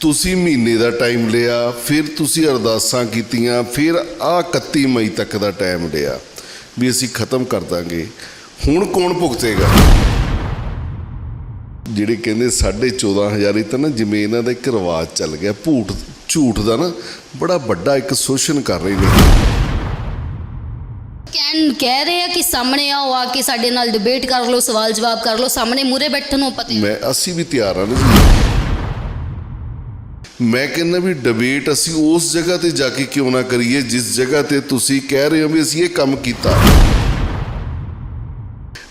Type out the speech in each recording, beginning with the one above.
ਤੁਸੀਂ ਮਹੀਨੇ ਦਾ ਟਾਈਮ ਲਿਆ ਫਿਰ ਤੁਸੀਂ ਅਰਦਾਸਾਂ ਕੀਤੀਆਂ ਫਿਰ ਆ 31 ਮਈ ਤੱਕ ਦਾ ਟਾਈਮ ਲਿਆ। ਵੀ ਅਸੀਂ ਖਤਮ ਕਰ ਦਾਂਗੇ। ਹੁਣ ਕੌਣ ਭੁਗਤੇਗਾ? ਜਿਹੜੇ ਕਹਿੰਦੇ 14500 ਇਹ ਤਾਂ ਨਾ ਜਿਵੇਂ ਇਹਨਾਂ ਦਾ ਇੱਕ ਰਿਵਾਜ ਚੱਲ ਗਿਆ ਝੂਠ ਝੂਠ ਦਾ ਨਾ ਬੜਾ ਵੱਡਾ ਇੱਕ ਸ਼ੋਸ਼ਣ ਕਰ ਰਹੇ ਨੇ। ਕਹਿਣ ਕਹਿ ਰਹੇ ਆ ਕਿ ਸਾਹਮਣੇ ਆਓ ਆ ਕੇ ਸਾਡੇ ਨਾਲ ਡਿਬੇਟ ਕਰ ਲਓ ਸਵਾਲ ਜਵਾਬ ਕਰ ਲਓ ਸਾਹਮਣੇ ਮੂਰੇ ਬੈਠਣ ਨੂੰ ਪਤਾ ਮੈਂ ਅਸੀਂ ਵੀ ਤਿਆਰ ਹਾਂ ਨਾ। ਜੀ ਮੈਂ ਕਹਿੰਦਾ ਵੀ ਡਿਬੇਟ ਅਸੀਂ ਉਸ ਜਗ੍ਹਾ ਤੇ ਜਾ ਕੇ ਕਿਉਂ ਨਾ ਕਰੀਏ, ਜਿਸ ਜਗ੍ਹਾ ਤੇ ਤੁਸੀਂ ਕਹਿ ਰਹੇ ਹੋ ਵੀ ਅਸੀਂ ਇਹ ਕੰਮ ਕੀਤਾ।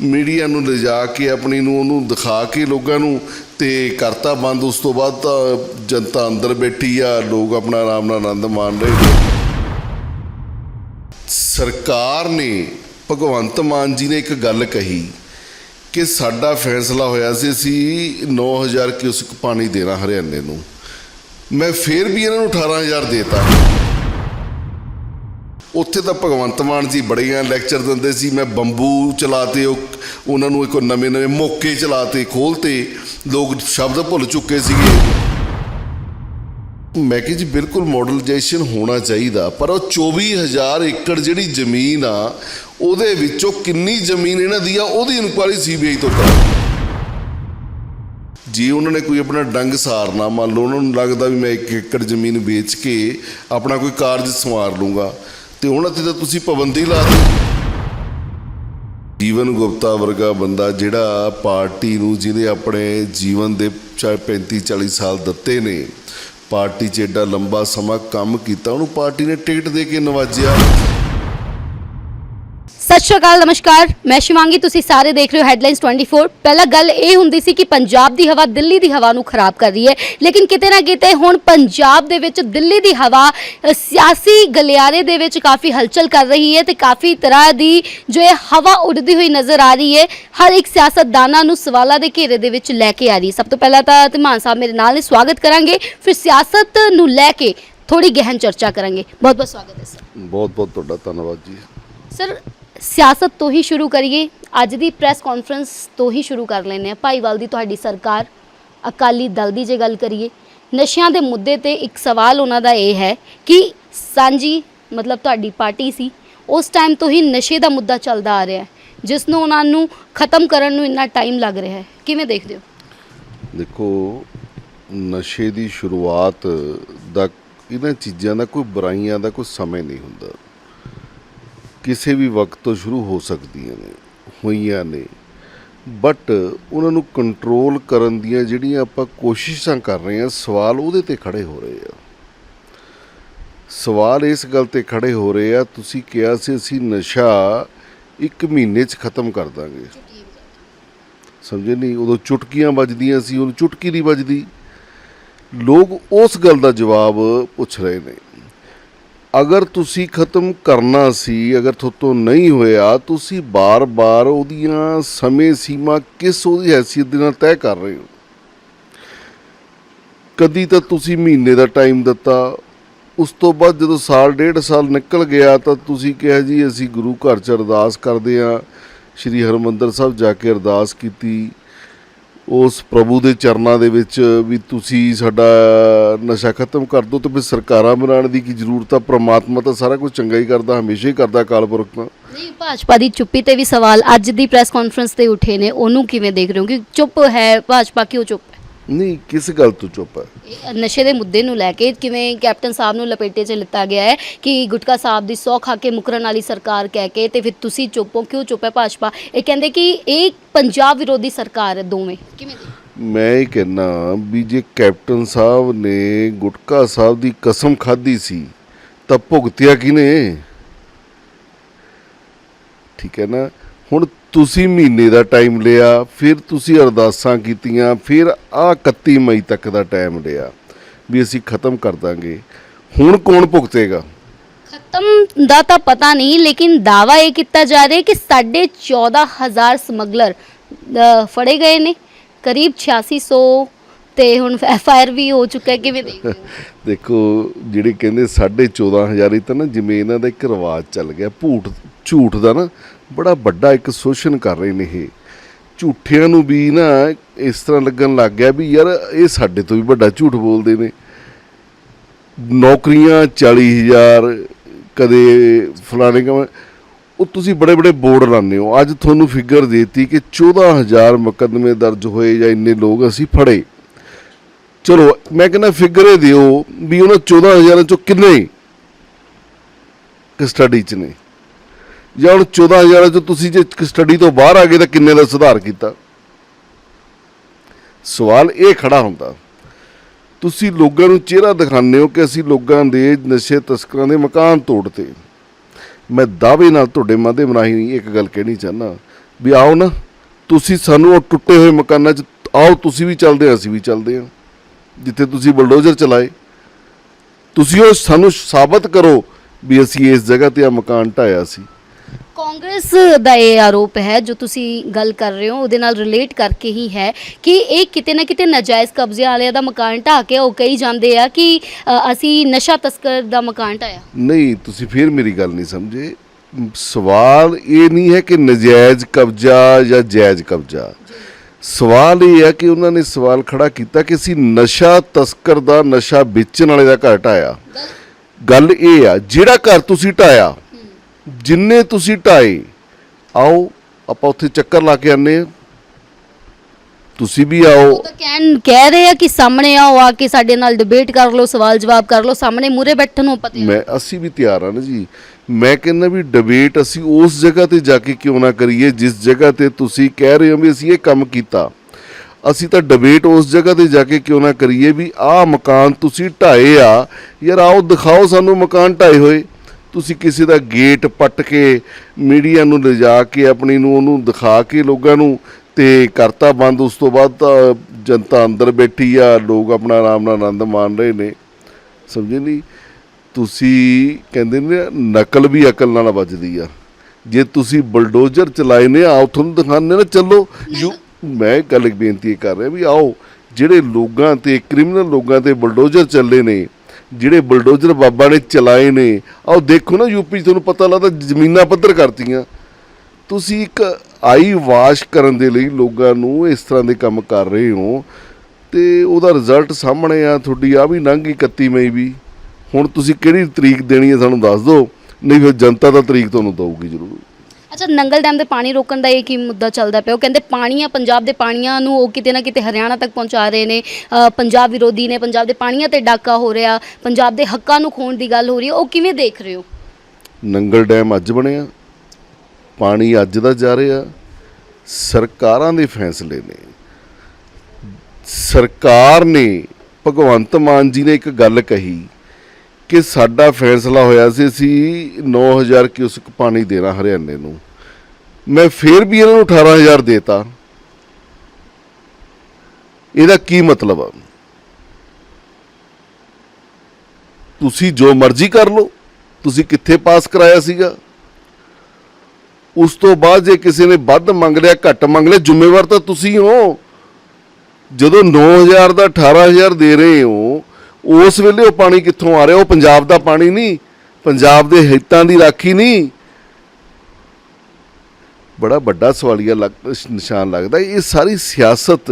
ਮੀਡੀਆ ਨੂੰ ਲਿਜਾ ਕੇ, ਆਪਣੀ ਨੂੰ ਉਹਨੂੰ ਦਿਖਾ ਕੇ ਲੋਕਾਂ ਨੂੰ ਤੇ ਕਰਤਾ ਬੰਦ, ਉਸ ਤੋਂ ਬਾਅਦ ਤਾਂ ਜਨਤਾ ਅੰਦਰ ਬੈਠੀ ਆ, ਲੋਕ ਆਪਣਾ ਆਰਾਮ ਨਾਲ ਆਨੰਦ ਮਾਣ ਰਹੇ ਨੇ। ਸਰਕਾਰ ਨੇ, ਭਗਵੰਤ ਮਾਨ ਜੀ ਨੇ ਇੱਕ ਗੱਲ ਕਹੀ ਕਿ ਸਾਡਾ ਫੈਸਲਾ ਹੋਇਆ ਸੀ ਅਸੀਂ 9000 ਕਿਊਸਕ ਪਾਣੀ ਦੇਣਾ ਹਰਿਆਣੇ ਨੂੰ। ਮੈਂ ਫੇਰ ਵੀ ਇਹਨਾਂ ਨੂੰ 18000 ਦੇਤਾ। ਉੱਥੇ ਤਾਂ ਭਗਵੰਤ ਮਾਨ ਜੀ ਬੜੀਆਂ ਲੈਕਚਰ ਦਿੰਦੇ ਸੀ, ਮੈਂ ਬੰਬੂ ਚਲਾਤੇ ਉਹਨਾਂ ਨੂੰ ਇੱਕ ਨਵੇਂ ਨਵੇਂ ਮੌਕੇ ਚਲਾਤੇ, ਖੋਲਤੇ, ਲੋਕ ਸ਼ਬਦ ਭੁੱਲ ਚੁੱਕੇ ਸੀਗੇ। ਮੈਂ ਕਿਹਾ ਜੀ, ਬਿਲਕੁਲ ਮਾਡਲਜਾਈਜੇਸ਼ਨ ਹੋਣਾ ਚਾਹੀਦਾ, ਪਰ ਉਹ 24000 ਏਕੜ ਜਿਹੜੀ ਜ਼ਮੀਨ ਆ, ਉਹਦੇ ਵਿੱਚੋਂ ਕਿੰਨੀ ਜ਼ਮੀਨ ਇਹਨਾਂ ਦੀ ਆ, ਉਹਦੀ ਇਨਕੁਆਇਰੀ ਸੀਬੀਆਈ ਤੋਂ ਕਰੋ ਜੇ ਉਹਨਾਂ ਨੇ ਕੋਈ ਆਪਣਾ ਡੰਗ ਸਾਰਨਾ, ਮੰਨ ਲਓ ਉਹਨਾਂ ਨੂੰ ਲੱਗਦਾ ਵੀ ਮੈਂ ਇੱਕ ਏਕੜ ਜ਼ਮੀਨ ਵੇਚ ਕੇ ਆਪਣਾ ਕੋਈ ਕਾਰਜ ਸੰਵਾਰ ਲੂੰਗਾ ਤੇ ਉਹਨਾਂ ਤੇ ਤਾਂ ਤੁਸੀਂ ਪਾਬੰਦੀ ਲਾ ਦਿਓ ਜੀਵਨ ਗੁਪਤਾ ਵਰਗਾ ਬੰਦਾ ਜਿਹੜਾ ਪਾਰਟੀ ਨੂੰ ਜਿਹਨੇ ਆਪਣੇ ਜੀਵਨ ਦੇ ਚਾਹੇ 35 40 ਸਾਲ ਦਿੱਤੇ ਨੇ, ਪਾਰਟੀ 'ਚ ਐਡਾ ਲੰਬਾ ਸਮਾਂ ਕੰਮ ਕੀਤਾ, ਉਹਨੂੰ ਪਾਰਟੀ ਨੇ ਟਿਕਟ ਦੇ ਕੇ ਨਵਾਜਿਆ। ਸਤਿ ਸ਼੍ਰੀ ਅਕਾਲ ਨਮਸਕਾਰ। ਮੈਂ ਸ਼ਿਵਾਂਗੀ ਤੁਸੀਂ ਸਾਰੇ ਦੇਖ ਰਹੇ ਹੋ ਹੈਡਲਾਈਨਸ 24 ਪਹਿਲਾਂ ਗੱਲ ਇਹ ਹੁੰਦੀ ਸੀ ਕਿ ਪੰਜਾਬ ਦੀ ਹਵਾ ਦਿੱਲੀ ਦੀ ਹਵਾ ਨੂੰ ਖਰਾਬ ਕਰ ਰਹੀ ਹੈ ਲੇਕਿਨ ਕਿਤੇ ਨਾ ਕਿਤੇ ਹੁਣ ਪੰਜਾਬ ਦੇ ਵਿੱਚ ਦਿੱਲੀ ਦੀ ਹਵਾ ਸਿਆਸੀ ਗਲਿਆਰੇ ਦੇ ਵਿੱਚ ਕਾਫੀ ਹਲਚਲ ਕਰ ਰਹੀ ਹੈ ਤੇ ਕਾਫੀ ਤਰ੍ਹਾਂ ਦੀ ਜੋ ਇਹ ਹਵਾ ਉੱਡਦੀ ਹੋਈ ਨਜ਼ਰ ਆ ਰਹੀ ਹੈ ਹਰ ਇੱਕ ਸਿਆਸਤਦਾਨਾਂ ਨੂੰ ਸਵਾਲਾਂ ਦੇ ਘੇਰੇ ਦੇ ਵਿੱਚ ਲੈ ਕੇ ਆ ਰਹੀ ਹੈ। ਸਭ ਤੋਂ ਪਹਿਲਾਂ ਤਾਂ ਧਮਾਨ ਸਾਹਿਬ ਮੇਰੇ ਨਾਲ ਨੇ ਸਵਾਗਤ ਕਰਾਂਗੇ। ਫਿਰ ਸਿਆਸਤ ਨੂੰ ਲੈ ਕੇ ਥੋੜੀ ਗਹਿਨ ਚਰਚਾ ਕਰਾਂਗੇ। ਬਹੁਤ ਬਹੁਤ ਸਵਾਗਤ ਹੈ ਸਰ। ਬਹੁਤ ਬਹੁਤ ਤੁਹਾਡਾ ਧੰਨਵਾਦ ਜੀ। ਸਰ ਸਿਆਸਤ ਤੋਂ ਹੀ ਸ਼ੁਰੂ ਕਰੀਏ, ਅੱਜ ਦੀ ਪ੍ਰੈਸ ਕਾਨਫਰੰਸ ਤੋਂ ਹੀ ਸ਼ੁਰੂ ਕਰ ਲੈਂਦੇ ਆ ਭਾਈਵਾਲ ਦੀ ਤੁਹਾਡੀ ਸਰਕਾਰ, ਅਕਾਲੀ ਦਲ ਦੀ ਜੇ ਗੱਲ ਕਰੀਏ, ਨਸ਼ਿਆਂ ਦੇ ਮੁੱਦੇ ਤੇ ਇੱਕ ਸਵਾਲ ਉਹਨਾਂ ਦਾ ਇਹ ਹੈ ਕਿ ਸਾਂਝੀ ਮਤਲਬ ਤੁਹਾਡੀ ਪਾਰਟੀ ਸੀ, ਉਸ ਟਾਈਮ ਤੋਂ ਹੀ ਨਸ਼ੇ ਦਾ ਮੁੱਦਾ ਚੱਲਦਾ ਆ ਰਿਹਾ ਹੈ, ਜਿਸ ਨੂੰ ਉਹਨਾਂ ਨੂੰ ਖਤਮ ਕਰਨ ਨੂੰ ਇੰਨਾ ਟਾਈਮ ਲੱਗ ਰਿਹਾ ਹੈ। ਕਿਵੇਂ ਦੇਖਦੇ ਹੋ? ਦੇਖੋ, ਨਸ਼ੇ ਦੀ ਸ਼ੁਰੂਆਤ ਦਾ ਇਹਨਾਂ ਚੀਜ਼ਾਂ ਦਾ ਕੋਈ ਬੁਰਾਈਆਂ ਦਾ ਕੋਈ ਸਮੇਂ ਨਹੀਂ ਹੁੰਦਾ। ਕਿਸੇ ਵੀ ਵਕਤ ਤੋਂ ਸ਼ੁਰੂ ਹੋ ਸਕਦੀਆਂ ਨੇ, ਹੋਈਆਂ ਨੇ। ਬਟ ਉਹਨਾਂ ਨੂੰ ਕੰਟਰੋਲ ਕਰਨ ਦੀਆਂ ਜਿਹੜੀਆਂ ਆਪਾਂ ਕੋਸ਼ਿਸ਼ਾਂ ਕਰ ਰਹੇ ਹਾਂ, ਸਵਾਲ ਉਹਦੇ ਤੇ ਖੜੇ ਹੋ ਰਹੇ ਆ। ਸਵਾਲ ਇਸ ਗੱਲ ਤੇ ਖੜੇ ਹੋ ਰਹੇ ਆ, ਤੁਸੀਂ ਕਿਹਾ ਸੀ ਅਸੀਂ ਨਸ਼ਾ ਇੱਕ ਮਹੀਨੇ 'ਚ ਖਤਮ ਕਰ ਦਾਂਗੇ। ਸਮਝੇ ਨਹੀਂ? ਉਦੋਂ ਚੁਟਕੀਆਂ ਵੱਜਦੀਆਂ ਸੀ, ਹੁਣ ਚੁਟਕੀ ਨਹੀਂ ਵੱਜਦੀ। ਲੋਕ ਉਸ ਗੱਲ ਦਾ ਜਵਾਬ ਪੁੱਛ ਰਹੇ ਨੇ। ਅਗਰ ਤੁਸੀਂ ਖਤਮ ਕਰਨਾ ਸੀ, ਅਗਰ ਤੁਹਾਤੋਂ ਨਹੀਂ ਹੋਇਆ, ਤੁਸੀਂ ਬਾਰ-ਬਾਰ ਉਹਦੀਆਂ ਸਮੇਂ ਸੀਮਾ ਕਿਸ ਉਹਦੀ ਹੈਸੀਅਤ ਦੇ ਨਾਲ ਤੈਅ ਕਰ ਰਹੇ ਹੋ? ਕਦੀ ਤਾਂ ਤੁਸੀਂ ਮਹੀਨੇ ਦਾ ਟਾਈਮ ਦਿੱਤਾ, ਉਸ ਤੋਂ ਬਾਅਦ ਜਦੋਂ ਸਾਲ, ਡੇਢ ਸਾਲ ਨਿਕਲ ਗਿਆ ਤਾਂ ਤੁਸੀਂ ਕਿਹਾ ਜੀ ਅਸੀਂ ਗੁਰੂ ਘਰ 'ਚ ਅਰਦਾਸ ਕਰਦੇ ਹਾਂ, ਸ਼੍ਰੀ ਹਰਮੰਦਰ ਸਾਹਿਬ ਜਾ ਕੇ ਅਰਦਾਸ ਕੀਤੀ ਉਸ ਪ੍ਰਭੂ ਦੇ ਚਰਨਾਂ ਦੇ ਵਿੱਚ ਵੀ ਤੁਸੀਂ ਸਾਡਾ ਨਸ਼ਾ ਖਤਮ ਕਰ ਦਿਓ ਤੇ ਫਿਰ ਸਰਕਾਰਾਂ ਬਣਾਉਣ ਦੀ ਕੀ ਜ਼ਰੂਰਤ ਆ? ਪ੍ਰਮਾਤਮਾ ਤਾਂ ਸਾਰਾ ਕੁਝ ਚੰਗਾ ਹੀ ਕਰਦਾ, ਹਮੇਸ਼ਾ ਹੀ ਕਰਦਾ ਅਕਾਲ ਪੁਰਖ ਤਾਂ। ਨਹੀਂ, ਭਾਜਪਾ ਦੀ ਚੁੱਪੀ ਤੇ ਵੀ ਸਵਾਲ ਅੱਜ ਦੀ ਪ੍ਰੈਸ ਕਾਨਫਰੰਸ ਤੇ ਉੱਠੇ ਨੇ, ਉਹਨੂੰ ਕਿਵੇਂ ਦੇਖ ਰਹੇ ਹੋ? ਕਿ ਚੁੱਪ ਹੈ, ਭਾਜਪਾ ਕਿਉਂ ਚੁੱਪ ਹੈ? ਨਹੀਂ ਕਿਸ ਗੱਲ ਤੋਂ ਚੁੱਪ ਹੈ ਇਹ ਨਸ਼ੇ ਦੇ ਮੁੱਦੇ ਨੂੰ ਲੈ ਕੇ ਕਿਵੇਂ ਕੈਪਟਨ ਸਾਹਿਬ ਨੂੰ ਲਪੇਟੇ 'ਚ ਲਿੱਤਾ ਗਿਆ ਹੈ ਕਿ ਗੁਟਕਾ ਸਾਹਿਬ ਦੀ ਸੌ ਖਾ ਕੇ ਮੁਕਰਨ ਵਾਲੀ ਸਰਕਾਰ ਕਹਿ ਕੇ ਤੇ ਫਿਰ ਤੁਸੀਂ ਚੁੱਪ ਹੋ ਕਿਉਂ ਚੁੱਪ ਹੈ ਭਾਜਪਾ? ਇਹ ਕਹਿੰਦੇ ਕਿ ਇਹ ਪੰਜਾਬ ਵਿਰੋਧੀ ਸਰਕਾਰ ਹੈ ਦੋਵੇਂ। ਕਿਵੇਂ? ਮੈਂ ਇਹ ਕਹਿਣਾ ਵੀ ਜੇ ਕੈਪਟਨ ਸਾਹਿਬ ਨੇ ਗੁਟਕਾ ਸਾਹਿਬ ਦੀ ਕਸਮ ਖਾਧੀ ਸੀ ਤਾਂ ਭੁਗਤਿਆ ਕਿਨੇ ਠੀਕ ਹੈ ਨਾ? ਹੁਣ ਤੁਸੀਂ ਮਹੀਨੇ ਦਾ ਟਾਈਮ ਲਿਆ ਫਿਰ ਤੁਸੀਂ ਅਰਦਾਸਾਂ ਕੀਤੀਆਂ ਫਿਰ ਆ 31 ਮਈ ਤੱਕ ਦਾ ਟਾਈਮ ਲਿਆ। ਵੀ ਅਸੀਂ ਖਤਮ ਕਰ ਦਾਂਗੇ। ਹੁਣ ਕੌਣ ਭੁਗਤੇਗਾ? ਖਤਮ ਦਾ ਤਾਂ ਪਤਾ ਨਹੀਂ ਲੇਕਿਨ ਦਾਵਾ ਇਹ ਕੀਤਾ ਜਾ ਰਿਹਾ ਹੈ ਕਿ ਸਾਢੇ 14000 ਸਮਗਲਰ ਫੜੇ ਗਏ ਨੇ। ਕਰੀਬ 8600 ਤੇ ਹੁਣ ਐਫ ਆਈ ਆਰ ਵੀ ਹੋ ਚੁੱਕਾ ਹੈ ਕਿਵੇਂ ਦੇਖਦੇ ਹੋ? ਦੇਖੋ ਜਿਹੜੇ ਕਹਿੰਦੇ 14500 ਇਹ ਤਾਂ ਨਾ ਜਿਵੇਂ ਇਹਨਾਂ ਦਾ ਇੱਕ ਰਿਵਾਜ ਚੱਲ ਗਿਆ ਝੂਠ ਝੂਠ ਦਾ ਨਾ ਬੜਾ ਵੱਡਾ ਇੱਕ ਸ਼ੋਸ਼ਣ ਕਰ ਰਹੇ ਨੇ ਇਹ। ਝੂਠਿਆਂ ਨੂੰ ਵੀ ਨਾ ਇਸ ਤਰ੍ਹਾਂ ਲੱਗਣ ਲੱਗ ਗਿਆ ਵੀ ਯਾਰ ਇਹ ਸਾਡੇ ਤੋਂ ਵੀ ਵੱਡਾ ਝੂਠ ਬੋਲਦੇ ਨੇ। ਨੌਕਰੀਆਂ 40000 ਕਦੇ ਫਲਾਣੇ ਕੰਮ ਉਹ ਤੁਸੀਂ ਬੜੇ ਬੜੇ ਬੋਰਡ ਲਾਉਂਦੇ ਹੋ। ਅੱਜ ਤੁਹਾਨੂੰ ਫਿਗਰ ਦੇਤੀ ਕਿ 14000 ਮੁਕੱਦਮੇ ਦਰਜ ਹੋਏ ਜਾਂ ਇੰਨੇ ਲੋਕ ਅਸੀਂ ਫੜੇ। ਚਲੋ, ਮੈਂ ਕਹਿੰਦਾ ਫਿਗਰ ਇਹ ਦਿਓ ਵੀ ਉਹਨਾਂ 14000 ਚੋਂ ਕਿੰਨੇ ਕਸਟਡੀ ਚ ਨੇ? ਜਾਂ ਹੁਣ 14000 ਚੋਂ ਤੁਸੀਂ ਜੇ ਸਟੱਡੀ ਤੋਂ ਬਾਹਰ ਆ ਗਏ ਤਾਂ ਕਿੰਨੇ ਦਾ ਸੁਧਾਰ ਕੀਤਾ? ਸਵਾਲ ਇਹ ਖੜਾ ਹੁੰਦਾ ਤੁਸੀਂ ਲੋਕਾਂ ਨੂੰ ਚਿਹਰਾ ਦਿਖਾਉਂਦੇ ਹੋ ਕਿ ਅਸੀਂ ਲੋਕਾਂ ਦੇ ਨਸ਼ੇ ਤਸਕਰਾਂ ਦੇ ਮਕਾਨ ਤੋੜਤੇ। ਮੈਂ ਦਾਅਵੇ ਨਾਲ ਤੁਹਾਡੇ ਮਾਧਿਅਮ ਰਾਹੀਂ ਇੱਕ ਗੱਲ ਕਹਿਣੀ ਚਾਹਨਾ ਵੀ ਆਓ ਨਾ ਤੁਸੀਂ ਸਾਨੂੰ ਉਹ ਟੁੱਟੇ ਹੋਏ ਮਕਾਨਾਂ 'ਚ ਆਓ ਤੁਸੀਂ ਵੀ ਚੱਲਦੇ ਹਾਂ, ਅਸੀਂ ਵੀ ਚੱਲਦੇ ਹਾਂ ਜਿੱਥੇ ਤੁਸੀਂ ਬਲਡੋਜ਼ਰ ਚਲਾਏ। ਤੁਸੀਂ ਉਹ ਸਾਨੂੰ ਸਾਬਤ ਕਰੋ ਵੀ ਅਸੀਂ ਇਸ ਜਗ੍ਹਾ ਤੇ ਆ ਮਕਾਨ ਢਾਇਆ ਸੀ। ਕਾਂਗਰਸ ਦਾ ਇਹ ਆਰੋਪ ਹੈ ਜੋ ਤੁਸੀਂ ਗੱਲ ਕਰ ਰਹੇ ਹੋ ਉਹਦੇ ਨਾਲ ਰਿਲੇਟ ਕਰਕੇ ਹੀ ਹੈ ਕਿ ਇਹ ਕਿਤੇ ਨਾ ਕਿਤੇ ਨਾਜਾਇਜ਼ ਕਬਜ਼ੇ ਵਾਲਿਆਂ ਦਾ ਮਕਾਨ ਢਾਹ ਕੇ ਉਹ ਕਹੀ ਜਾਂਦੇ ਆ ਕਿ ਅ, ਅਸੀਂ ਨਸ਼ਾ ਤਸਕਰ ਦਾ ਮਕਾਨ ਢਾਇਆ ਨਹੀਂ ਤੁਸੀਂ ਫਿਰ ਮੇਰੀ ਗੱਲ ਨਹੀਂ ਸਮਝੇ। ਸਵਾਲ ਇਹ ਨਹੀਂ ਹੈ ਕਿ ਨਜਾਇਜ਼ ਕਬਜ਼ਾ ਜਾਂ ਜਾਇਜ਼ ਕਬਜ਼ਾ। ਸਵਾਲ ਇਹ ਹੈ ਕਿ ਉਹਨਾਂ ਨੇ ਸਵਾਲ ਖੜਾ ਕੀਤਾ ਕਿ ਅਸੀਂ ਨਸ਼ਾ ਤਸਕਰ ਦਾ ਨਸ਼ਾ ਵੇਚਣ ਵਾਲੇ ਦਾ ਘਰ ਢਾਇਆ ਗੱਲ ਇਹ ਆ ਜਿਹੜਾ ਘਰ ਤੁਸੀਂ ਢਾਇਆ ਜਿੰਨੇ ਤੁਸੀਂ ਢਾਏ ਆਓ ਆਪਾਂ ਉੱਥੇ ਚੱਕਰ ਲਾ ਕੇ ਆਨੇ ਆ ਤੁਸੀਂ ਵੀ ਆਓ। ਤਾਂ ਕਹਿਣ ਕਹਿ ਰਹੇ ਆ ਕਿ ਸਾਹਮਣੇ ਆਓ ਆ ਕੇ ਸਾਡੇ ਨਾਲ ਡਿਬੇਟ ਕਰ ਲਓ ਸਵਾਲ ਜਵਾਬ ਕਰ ਲਓ ਸਾਹਮਣੇ ਮੂਰੇ ਬੈਠਣ ਨੂੰ ਪਤਾ ਮੈਂ ਅਸੀਂ ਵੀ ਤਿਆਰ ਹਾਂ ਨਾ ਜੀ। ਮੈਂ ਕਹਿੰਦਾ ਵੀ ਡਿਬੇਟ ਅਸੀਂ ਉਸ ਜਗ੍ਹਾ ਤੇ ਜਾ ਕੇ ਕਿਉਂ ਨਾ ਕਰੀਏ ਜਿਸ ਜਗ੍ਹਾ ਤੇ ਤੁਸੀਂ ਕਹਿ ਰਹੇ ਹੋ ਵੀ ਅਸੀਂ ਇਹ ਕੰਮ ਕੀਤਾ। ਅਸੀਂ ਤਾਂ ਡਿਬੇਟ ਉਸ ਜਗ੍ਹਾ ਤੇ ਜਾ ਕੇ ਕਿਉਂ ਨਾ ਕਰੀਏ ਵੀ ਆਹ ਮਕਾਨ ਤੁਸੀਂ ਢਾਏ ਆ। ਯਾਰ ਆਓ ਦਿਖਾਓ ਸਾਨੂੰ ਮਕਾਨ ਢਾਏ ਹੋਏ। ਤੁਸੀਂ ਕਿਸੇ ਦਾ ਗੇਟ ਪੱਟ ਕੇ ਮੀਡੀਆ ਨੂੰ ਲਿਜਾ ਕੇ ਆਪਣੀ ਨੂੰ ਉਹਨੂੰ ਦਿਖਾ ਕੇ ਲੋਕਾਂ ਨੂੰ ਤੇ ਕਰਤਾ ਬੰਦ, ਉਸ ਤੋਂ ਬਾਅਦ ਤਾਂ ਜਨਤਾ ਅੰਦਰ ਬੈਠੀ ਆ, ਲੋਕ ਆਪਣਾ ਆਰਾਮ ਨਾਲ ਆਨੰਦ ਮਾਣ ਰਹੇ ਨੇ। ਸਮਝੇ ਨਹੀਂ ਤੁਸੀਂ ਕਹਿੰਦੇ ਨੇ ਨਕਲ ਵੀ ਅਕਲ ਨਾਲ ਵੱਜਦੀ ਆ। ਜੇ ਤੁਸੀਂ ਬਲਡੋਜ਼ਰ ਚਲਾਏ ਨੇ, ਆਓ ਤੁਹਾਨੂੰ ਦਿਖਾਉਂਦੇ ਨਾ, ਚੱਲੋ। ਯੂ, ਮੈਂ ਇੱਕ ਗੱਲ ਬੇਨਤੀ ਕਰ ਰਿਹਾ ਵੀ ਆਓ, ਜਿਹੜੇ ਲੋਕਾਂ ਤੇ, ਕ੍ਰਿਮੀਨਲ ਲੋਕਾਂ ਤੇ ਬਲਡੋਜ਼ਰ ਚੱਲੇ ਨੇ ਜਿਹੜੇ ਬਲਡੋਜ਼ਰ ਬਾਬਾ ਨੇ ਚਲਾਏ ਨੇ ਆਓ ਦੇਖੋ ਨਾ ਯੂਪੀ 'ਚ ਤੁਹਾਨੂੰ ਪਤਾ ਲੱਗਦਾ ਜ਼ਮੀਨਾਂ ਪੱਧਰ ਕਰਤੀਆਂ। ਤੁਸੀਂ ਇੱਕ ਆਈ ਵਾਸ਼ ਕਰਨ ਦੇ ਲਈ ਲੋਕਾਂ ਨੂੰ ਇਸ ਤਰ੍ਹਾਂ ਦੇ ਕੰਮ ਕਰ ਰਹੇ ਹੋ, ਤੇ ਉਹਦਾ ਰਿਜ਼ਲਟ ਸਾਹਮਣੇ ਆ, ਤੁਹਾਡੀ ਆ ਵੀ ਲੰਘ ਗਈ 31 ਮਈ ਵੀ। ਹੁਣ ਤੁਸੀਂ ਕਿਹੜੀ ਤਰੀਕ ਦੇਣੀ ਹੈ ਸਾਨੂੰ ਦੱਸ ਦਿਓ, ਨਹੀਂ ਫਿਰ ਜਨਤਾ ਦਾ ਤਰੀਕ ਤੁਹਾਨੂੰ ਦਊਗੀ ਜ਼ਰੂਰ। ਅੱਛਾ ਨੰਗਲ ਡੈਮ ਦੇ ਪਾਣੀ ਰੋਕਣ ਦਾ ਇਹ ਕੀ ਮੁੱਦਾ ਚੱਲਦਾ ਪਿਆ? ਉਹ ਕਹਿੰਦੇ ਪਾਣੀਆਂ ਪੰਜਾਬ ਦੇ ਪਾਣੀਆਂ ਨੂੰ ਉਹ ਕਿਤੇ ਨਾ ਕਿਤੇ ਹਰਿਆਣਾ ਤੱਕ ਪਹੁੰਚਾ ਰਹੇ ਨੇ। ਅ, ਪੰਜਾਬ ਵਿਰੋਧੀ ਨੇ ਪੰਜਾਬ ਦੇ ਪਾਣੀਆਂ ਤੇ ਡਾਕਾ ਹੋ ਰਿਹਾ ਪੰਜਾਬ ਦੇ ਹੱਕਾਂ ਨੂੰ ਖੋਣ ਦੀ ਗੱਲ ਹੋ ਰਹੀ ਹੈ। ਉਹ ਕਿਵੇਂ ਦੇਖ ਰਹੇ ਹੋ? ਨੰਗਲ ਡੈਮ ਅੱਜ ਬਣਿਆ। ਪਾਣੀ ਅੱਜ ਦਾ ਜਾ ਰਿਹਾ। ਸਰਕਾਰਾਂ ਦੇ ਫੈਸਲੇ ਨੇ। ਸਰਕਾਰ ਨੇ ਭਗਵੰਤ ਮਾਨ ਜੀ ਨੇ ਇੱਕ ਗੱਲ ਕਹੀ ਕਿ ਸਾਡਾ ਫੈਸਲਾ ਹੋਇਆ ਸੀ ਅਸੀਂ 9000 ਕਿਊਸਕ ਪਾਣੀ ਦੇਣਾ ਹਰਿਆਣੇ ਨੂੰ। ਮੈਂ ਫੇਰ ਵੀ ਇਹਨਾਂ ਨੂੰ 18000 ਦੇਤਾ। ਇਹਦਾ ਕੀ ਮਤਲਬ ਆ? ਤੁਸੀਂ ਜੋ ਮਰਜ਼ੀ ਕਰ ਲਓ, ਤੁਸੀਂ ਕਿੱਥੇ ਪਾਸ ਕਰਾਇਆ ਸੀਗਾ? ਉਸ ਤੋਂ ਬਾਅਦ ਜੇ ਕਿਸੇ ਨੇ ਵੱਧ ਮੰਗ ਲਿਆ, ਘੱਟ ਮੰਗ ਲਿਆ, ਜ਼ਿੰਮੇਵਾਰ ਤਾਂ ਤੁਸੀਂ ਹੋ। ਜਦੋਂ 9000 ਦਾ 18000 ਦੇ ਰਹੇ ਹੋ, ਉਸ ਵੇਲੇ ਉਹ ਪਾਣੀ ਕਿੱਥੋਂ ਆ ਰਿਹਾ? ਉਹ ਪੰਜਾਬ ਦਾ ਪਾਣੀ ਨਹੀਂ, ਪੰਜਾਬ ਦੇ ਹਿੱਤਾਂ ਦੀ ਰਾਖੀ ਨਹੀਂ। ਬੜਾ ਵੱਡਾ ਸਵਾਲੀਆ ਲੱਗ ਨਿਸ਼ਾਨ ਲੱਗਦਾ ਇਹ ਸਾਰੀ ਸਿਆਸਤ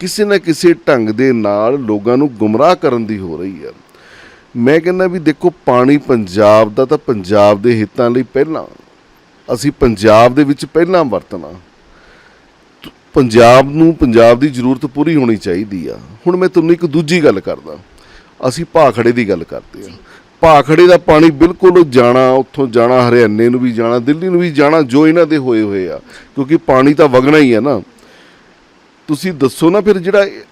ਕਿਸੇ ਨਾ ਕਿਸੇ ਢੰਗ ਦੇ ਨਾਲ ਲੋਕਾਂ ਨੂੰ ਗੁੰਮਰਾਹ ਕਰਨ ਦੀ ਹੋ ਰਹੀ ਹੈ। ਮੈਂ ਕਹਿੰਦਾ ਵੀ ਦੇਖੋ, ਪਾਣੀ ਪੰਜਾਬ ਦਾ ਤਾਂ ਪੰਜਾਬ ਦੇ ਹਿੱਤਾਂ ਲਈ ਪਹਿਲਾਂ। ਅਸੀਂ ਪੰਜਾਬ ਦੇ ਵਿੱਚ ਪਹਿਲਾਂ ਵਰਤਣਾ। ਪੰਜਾਬ ਨੂੰ ਪੰਜਾਬ ਦੀ ਜ਼ਰੂਰਤ ਪੂਰੀ ਹੋਣੀ ਚਾਹੀਦੀ ਆ। ਹੁਣ ਮੈਂ ਤੁਹਾਨੂੰ ਇੱਕ ਦੂਜੀ ਗੱਲ ਕਰਦਾ। ਅਸੀਂ ਭਾਖੜੇ ਦੀ ਗੱਲ ਕਰਦੇ ਆ। ਭਾਖੜੇ ਦਾ ਪਾਣੀ ਬਿਲਕੁਲ ਜਾਣਾ, ਉੱਥੋਂ ਜਾਣਾ, ਹਰਿਆਣੇ ਨੂੰ ਵੀ ਜਾਣਾ, ਦਿੱਲੀ ਨੂੰ ਵੀ ਜਾਣਾ, ਜੋ ਇਹਨਾਂ ਦੇ ਹੋਏ ਹੋਏ ਆ। ਕਿਉਂਕਿ ਪਾਣੀ ਤਾਂ ਵਗਣਾ ਹੀ ਆ ਨਾ। ਤੁਸੀਂ ਦੱਸੋ ਨਾ ਫਿਰ ਜਿਹੜਾ ਇਹ-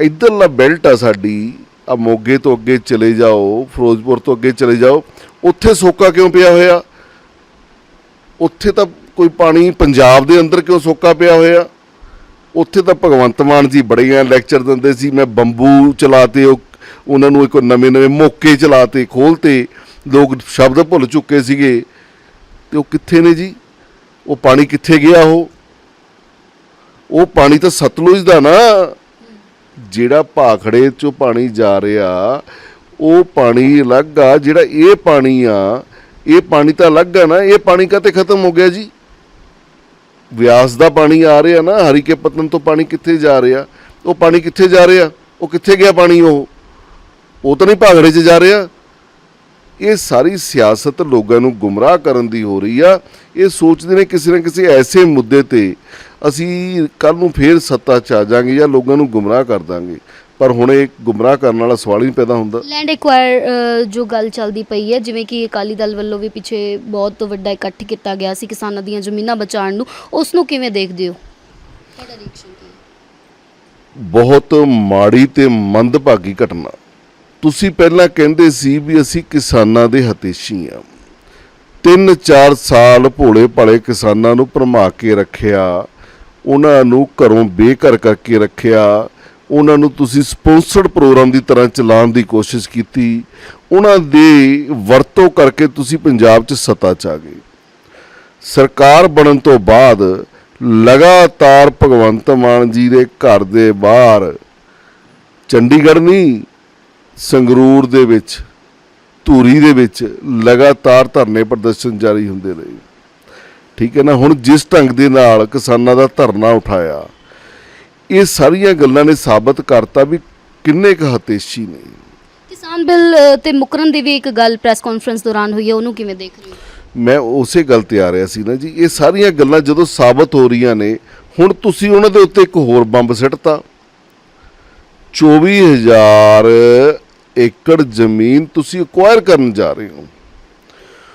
ਇੱਧਰਲਾ ਬੈਲਟ ਆ ਸਾਡੀ, ਆ ਮੋਗੇ ਤੋਂ ਅੱਗੇ ਚਲੇ ਜਾਓ, ਫਿਰੋਜ਼ਪੁਰ ਤੋਂ ਅੱਗੇ ਚਲੇ ਜਾਓ, ਉੱਥੇ ਸੋਕਾ ਕਿਉਂ ਪਿਆ ਹੋਇਆ? ਉੱਥੇ ਤਾਂ ਕੋਈ ਪਾਣੀ ਪੰਜਾਬ ਦੇ ਅੰਦਰ ਕਿਉਂ ਸੋਕਾ ਪਿਆ ਹੋਇਆ? ਉੱਥੇ ਤਾਂ ਭਗਵੰਤ ਮਾਨ ਜੀ ਬੜੀਆਂ ਲੈਕਚਰ ਦਿੰਦੇ ਸੀ, ਮੈਂ ਬੰਬੂ ਚਲਾਤੇ ਉਹ ਉਹਨਾਂ ਨੂੰ ਇੱਕ ਨਵੇਂ ਨਵੇਂ ਮੌਕੇ ਚਲਾਤੇ, ਖੋਲਤੇ। ਲੋਕ ਸ਼ਬਦ ਭੁੱਲ ਚੁੱਕੇ ਸੀਗੇ। ਤੇ ਉਹ ਕਿੱਥੇ ਨੇ ਜੀ? ਉਹ ਪਾਣੀ ਕਿੱਥੇ ਗਿਆ ਉਹ? ਉਹ ਪਾਣੀ ਤਾਂ ਸਤਲੁਜ ਦਾ ਨਾ। ਜਿਹੜਾ ਭਾਖੜੇ ਚੋਂ ਪਾਣੀ ਜਾ ਰਿਹਾ, ਉਹ ਪਾਣੀ ਅਲੱਗ ਆ। ਜਿਹੜਾ ਇਹ ਪਾਣੀ ਆ, ਇਹ ਪਾਣੀ ਤਾਂ ਅਲੱਗ ਆ ਨਾ। ਇਹ ਪਾਣੀ ਕਾਤੇ ਖਤਮ ਹੋ ਗਿਆ ਜੀ? ਵਿਆਸ ਦਾ ਪਾਣੀ ਆ ਰਿਹਾ ਨਾ। ਹਰੀਕੇ ਪਤਨ ਤੋਂ ਪਾਣੀ ਕਿੱਥੇ ਜਾ ਰਿਹਾ? ਉਹ ਪਾਣੀ ਕਿੱਥੇ ਜਾ ਰਿਹਾ? ਉਹ ਕਿੱਥੇ ਗਿਆ ਪਾਣੀ ਉਹ? ਉਹ ਤਾਂ ਨਹੀਂ ਭਾਗੜੇ 'ਚ ਜਾ ਰਿਹਾ। ਇਹ ਸਾਰੀ ਸਿਆਸਤ ਲੋਕਾਂ ਨੂੰ ਗੁੰਮਰਾਹ ਕਰਨ ਦੀ ਹੋ ਰਹੀ ਆ। ਇਹ ਸੋਚਦੇ ਨੇ ਕਿਸੇ ਨਾ ਕਿਸੇ ਐਸੇ ਮੁੱਦੇ ਤੇ ਅਸੀਂ ਕੱਲ ਨੂੰ ਫੇਰ ਸੱਤਾ 'ਚ ਆ ਜਾਾਂਗੇ ਜਾਂ ਲੋਕਾਂ ਨੂੰ ਗੁੰਮਰਾਹ ਕਰ ਦਾਂਗੇ। ਪਰ ਹੁਣ ਇਹ ਗੁੰਮਰਾਹ ਕਰਨ ਵਾਲਾ ਸਵਾਲ ਹੀ ਪੈਦਾ ਹੁੰਦਾ। ਲੈਂਡ ਐਕਵਾਇਰ ਜੋ ਗੱਲ ਚੱਲਦੀ ਪਈ ਹੈ ਜਿਵੇਂ ਕਿ ਅਕਾਲੀ ਦਲ ਵੱਲੋਂ ਵੀ ਪਿੱਛੇ ਬਹੁਤ ਵੱਡਾ ਇਕੱਠ ਕੀਤਾ ਗਿਆ ਸੀ ਕਿਸਾਨਾਂ ਦੀਆਂ ਜ਼ਮੀਨਾਂ ਬਚਾਉਣ ਨੂੰ। ਉਸ ਨੂੰ ਕਿਵੇਂ ਦੇਖਦੇ ਹੋ? ਤੁਹਾਡਾ ਰਿਐਕਸ਼ਨ ਕੀ ਹੈ? ਬਹੁਤ ਮਾੜੀ ਤੇ ਮੰਦਭਾਗੀ ਘਟਨਾ। ਤੁਸੀਂ ਪਹਿਲਾਂ ਕਹਿੰਦੇ ਸੀ ਵੀ ਅਸੀਂ ਕਿਸਾਨਾਂ ਦੇ ਹਤੇਸ਼ੀ ਆ। ਤਿੰਨ ਚਾਰ ਸਾਲ ਭੋਲੇ ਭਾਲੇ ਕਿਸਾਨਾਂ ਨੂੰ ਭਰਮਾ ਕੇ ਰੱਖਿਆ, ਉਹਨਾਂ ਨੂੰ ਘਰੋਂ ਬੇਘਰ ਕਰਕੇ ਰੱਖਿਆ, ਉਹਨਾਂ ਨੂੰ ਤੁਸੀਂ ਸਪਾਂਸਰਡ ਪ੍ਰੋਗਰਾਮ ਦੀ ਤਰ੍ਹਾਂ ਚਲਾਉਣ ਦੀ ਕੋਸ਼ਿਸ਼ ਕੀਤੀ, ਉਹਨਾਂ ਦੀ ਵਰਤੋਂ ਕਰਕੇ ਤੁਸੀਂ ਪੰਜਾਬ 'ਚ ਸੱਤਾ 'ਚ ਆ ਗਏ। ਸਰਕਾਰ ਬਣਨ ਤੋਂ ਬਾਅਦ ਲਗਾਤਾਰ ਭਗਵੰਤ ਮਾਨ ਜੀ ਦੇ ਘਰ ਦੇ ਬਾਹਰ ਚੰਡੀਗੜ੍ਹ ਨਹੀਂ ਸੰਗਰੂਰ ਦੇ ਵਿੱਚ ਧੂਰੀ ਦੇ ਵਿੱਚ ਲਗਾਤਾਰ ਧਰਨੇ ਪ੍ਰਦਰਸ਼ਨ ਜਾਰੀ ਹੁੰਦੇ ਰਹੇ। ਠੀਕ ਹੈ ਨਾ? ਹੁਣ ਜਿਸ ਢੰਗ ਦੇ ਨਾਲ ਕਿਸਾਨਾਂ ਦਾ ਧਰਨਾ ਉਠਾਇਆ ਇਹ ਸਾਰੀਆਂ ਗੱਲਾਂ ਨੇ ਸਾਬਤ ਕਰਤਾ ਵੀ ਕਿੰਨੇ ਕੁ ਹਤੇਸ਼ੀ ਨੇ। ਕਿਸਾਨ ਬਿੱਲ ਤੇ ਮੁਕਰਨ ਦੀ ਵੀ ਇੱਕ ਗੱਲ ਪ੍ਰੈਸ ਕਾਨਫਰੰਸ ਦੌਰਾਨ ਹੋਈ ਹੈ ਉਹਨੂੰ ਕਿਵੇਂ ਦੇਖ ਰਹੇ ਹੋ? ਮੈਂ ਉਸੇ ਗੱਲ ਤੇ ਆ ਰਿਹਾ ਸੀ ਨਾ ਜੀ ਇਹ ਸਾਰੀਆਂ ਗੱਲਾਂ ਜਦੋਂ ਸਾਬਤ ਹੋ ਰਹੀਆਂ ਨੇ ਹੁਣ ਤੁਸੀਂ ਉਹਨਾਂ ਦੇ ਉੱਤੇ ਇੱਕ ਹੋਰ ਬੰਬ ਸਿੱਟਤਾ। 24000 ਏਕੜ ਜ਼ਮੀਨ ਤੁਸੀਂ ਅਕਵਾਇਰ ਕਰਨ ਜਾ ਰਹੇ ਹੋ।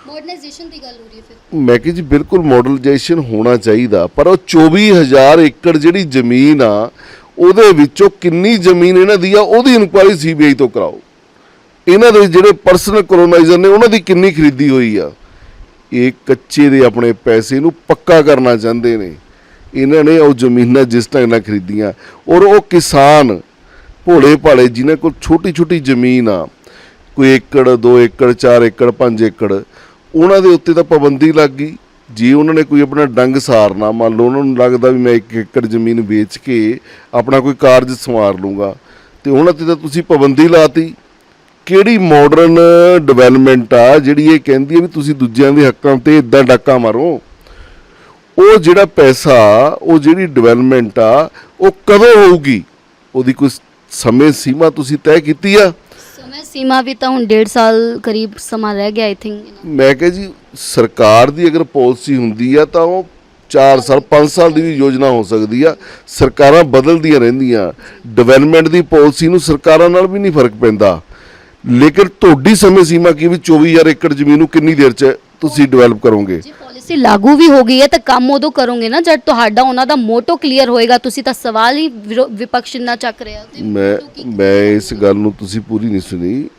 ਮਾਡਰਨਾਈਜੇਸ਼ਨ ਦੀ ਗੱਲ ਹੋ ਰਹੀ ਹੈ ਫਿਰ। ਮੈਂ ਕਿਹਾ ਜੀ ਬਿਲਕੁਲ ਮਾਡਲਜਾਈਜੇਸ਼ਨ ਹੋਣਾ ਚਾਹੀਦਾ ਪਰ ਉਹ 24000 ਏਕੜ ਜਿਹੜੀ ਜ਼ਮੀਨ ਆ ਉਹਦੇ ਵਿੱਚੋਂ ਕਿੰਨੀ ਜ਼ਮੀਨ ਇਹਨਾਂ ਦੀ ਆ ਉਹਦੀ ਇਨਕੁਆਇਰੀ ਸੀਬੀਆਈ ਤੋਂ ਕਰਾਓ। ਇਹਨਾਂ ਦੇ ਜਿਹੜੇ ਪਰਸਨਲ ਕੋਲੋਨਾਈਜ਼ਰ ਨੇ ਉਹਨਾਂ ਦੀ ਕਿੰਨੀ ਖਰੀਦੀ ਹੋਈ ਆ। ਇਹ ਕੱਚੇ ਦੇ ਆਪਣੇ ਪੈਸੇ ਨੂੰ ਪੱਕਾ ਕਰਨਾ ਚਾਹੁੰਦੇ ਨੇ। ਇਹਨਾਂ ਨੇ ਉਹ ਜ਼ਮੀਨਾਂ ਜਿਸ ਢੰਗ ਨਾਲ ਖਰੀਦੀਆਂ। ਔਰ ਉਹ ਕਿਸਾਨ ਭੋਲੇ ਭਾਲੇ ਜਿਨ੍ਹਾਂ ਕੋਲ ਛੋਟੀ ਛੋਟੀ ਜ਼ਮੀਨ ਆ, ਕੋਈ ਏਕੜ 2 ਏਕੜ 4 ਏਕੜ 5 ਏਕੜ, ਉਹਨਾਂ ਦੇ ਉੱਤੇ ਤਾਂ ਪਾਬੰਦੀ ਲੱਗ ਗਈ। ਜੇ ਉਹਨਾਂ ਨੇ ਕੋਈ ਆਪਣਾ ਡੰਗ ਸਾਰਨਾ, ਮੰਨ ਲਓ ਉਹਨਾਂ ਨੂੰ ਲੱਗਦਾ ਵੀ ਮੈਂ 1 ਏਕੜ ਜ਼ਮੀਨ ਵੇਚ ਕੇ ਆਪਣਾ ਕੋਈ ਕਾਰਜ ਸੰਵਾਰ ਲੂੰਗਾ ਤੇ ਉਹਨਾਂ ਤੇ ਤਾਂ ਤੁਸੀਂ ਪਾਬੰਦੀ ਲਾਤੀ। ਕਿਹੜੀ ਮਾਡਰਨ ਡਿਵੈਲਪਮੈਂਟ ਆ ਜਿਹੜੀ ਇਹ ਕਹਿੰਦੀ ਹੈ ਵੀ ਤੁਸੀਂ ਦੂਜਿਆਂ ਦੇ ਹੱਕਾਂ ਤੇ ਇਦਾਂ ਡਾਕਾ ਮਾਰੋ? ਉਹ ਜਿਹੜਾ ਪੈਸਾ, ਉਹ ਜਿਹੜੀ ਡਿਵੈਲਪਮੈਂਟ ਆ, ਉਹ ਕਦੋਂ ਹੋਊਗੀ? ਉਹਦੀ ਕੋਈ ਸਮੇਂ ਸੀਮਾ ਤੁਸੀਂ ਤੈਅ ਕੀਤੀ ਆ? ਸਮੇਂ ਸੀਮਾ ਵੀ ਤਾਂ ਹੁਣ 1.5 ਸਾਲ ਕਰੀਬ ਸਮਾਂ ਰਹਿ ਗਿਆ ਆਈ ਥਿੰਕ ਮੈਂ ਕਿਹਾ ਜੀ ਸਰਕਾਰ ਦੀ ਅਗਰ ਪਾਲਿਸੀ ਹੁੰਦੀ ਆ ਤਾਂ ਉਹ 4 ਸਾਲ 5 ਸਾਲ ਦੀ ਵੀ ਯੋਜਨਾ ਹੋ ਸਕਦੀ ਆ। ਸਰਕਾਰਾਂ ਬਦਲਦੀਆਂ ਰਹਿੰਦੀਆਂ। ਡਿਵੈਲਪਮੈਂਟ ਦੀ ਪਾਲਿਸੀ ਨੂੰ ਸਰਕਾਰਾਂ ਨਾਲ ਵੀ ਨਹੀਂ ਫ਼ਰਕ ਪੈਂਦਾ। ਲੇਕਿਨ ਤੁਹਾਡੀ ਸਮੇਂ ਸੀਮਾ ਕੀ ਵੀ 24000 ਏਕੜ ਜ਼ਮੀਨ ਨੂੰ ਕਿੰਨੀ ਦੇਰ 'ਚ ਤੁਸੀਂ ਡਿਵੈਲਪ ਕਰੋਗੇ। ਜੇ ਪਾਲਿਸੀ ਲਾਗੂ ਵੀ ਹੋ ਗਈ ਹੈ ਤਾਂ ਕੰਮ ਉਦੋਂ ਕਰੋਗੇ ਨਾ ਜਦ ਤੁਹਾਡਾ ਉਹਨਾਂ ਦਾ ਮੋਟੋ ਕਲੀਅਰ ਹੋਏਗਾ। ਤੁਸੀਂ ਤਾਂ ਸਵਾਲ ਹੀ ਵਿਰੋ- ਵਿਪਕਸ਼ ਨਾਲ ਚੱਕ ਰਹੇ ਮੈਂ ਮੈਂ ਇਸ ਗੱਲ ਨੂੰ ਤੁਸੀਂ ਪੂਰੀ ਨਹੀਂ ਸੁਣੀ।